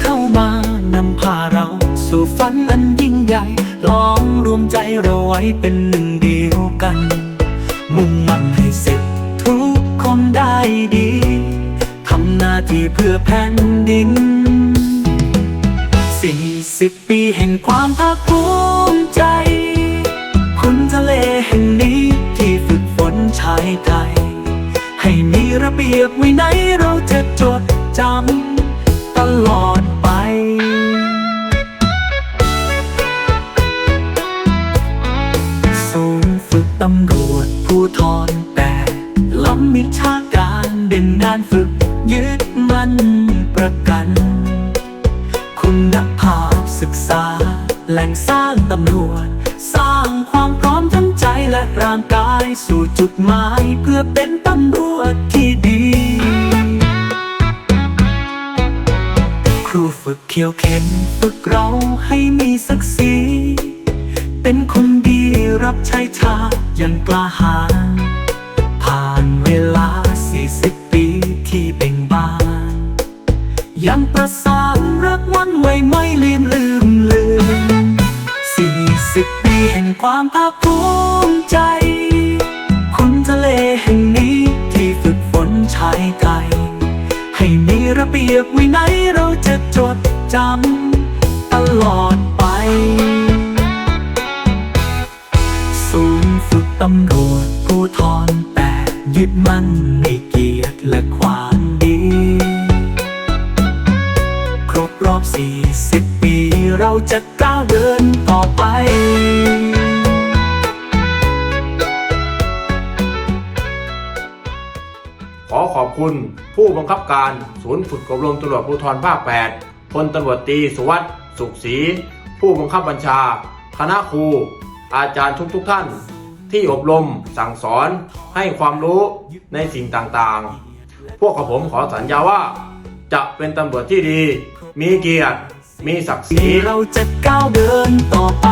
เข้ามานำพาเรา สู่ฝันอันยิ่งใหญ่ ลองรวมใจเราไว้เป็นหนึ่งเดียวกัน มุ่งมั่นให้เสร็จทุกคนได้ดีทำหน้าที่เพื่อแผ่นดินสี่สิบปีแห่งความภาคภูมิใจคุณทะเลแห่งนี้ที่ฝึกฝนชายไทย ให้มีระเบียบไวินัยเราจะจดจำ ตำรวจผู้ทอนแต่ล้ำมิชาการเด่นด้านฝึก ยึดมั่นประกัน คุณภาพศึกษา แหล่งสร้างตำรวจ สร้างความพร้อมทั้งใจและร่างกายสู่จุดหมาย เพื่อเป็นตำรวจที่ดี ครูฝึกเขียวเข็นฝึกเราให้มีศักดิ์ศรีเป็นคนดีรับใช้ชาติ ย่างกล้าหาญผ่านเวลา 40 ปีที่เบ่งบาน ยังประสานรักวันไว้ไม่ลืมลืมลืม 40 ปีแห่งความภาคภูมิใจ คุณทะเลแห่งนี้ที่ฝึกฝนชายไทยให้มีระเบียบวินัยเราจะจดจำตลอด ฝึกตำรวจผู้ทอนแต่ยึดมั่นในเกียรติและความดี ครบรอบ 40 ปีเราจะก้าวเดินต่อไปขอขอบคุณผู้บังคับการศูนย์ฝึกอบรมตำรวจภูธรภาค 8 พลตำรวจตีสุวัสด์สุขศรีผู้บังคับบัญชา คณะครู อาจารย์ทุกๆทท่าน ที่อบรมสั่งสอนให้ความรู้ในสิ่งต่างๆ พวกกับผมขอสัญญาว่า จะเป็นตำรวจที่ดี มีเกียรติ มีศักดิ์ศรีเราจะก้าวเดินต่อไป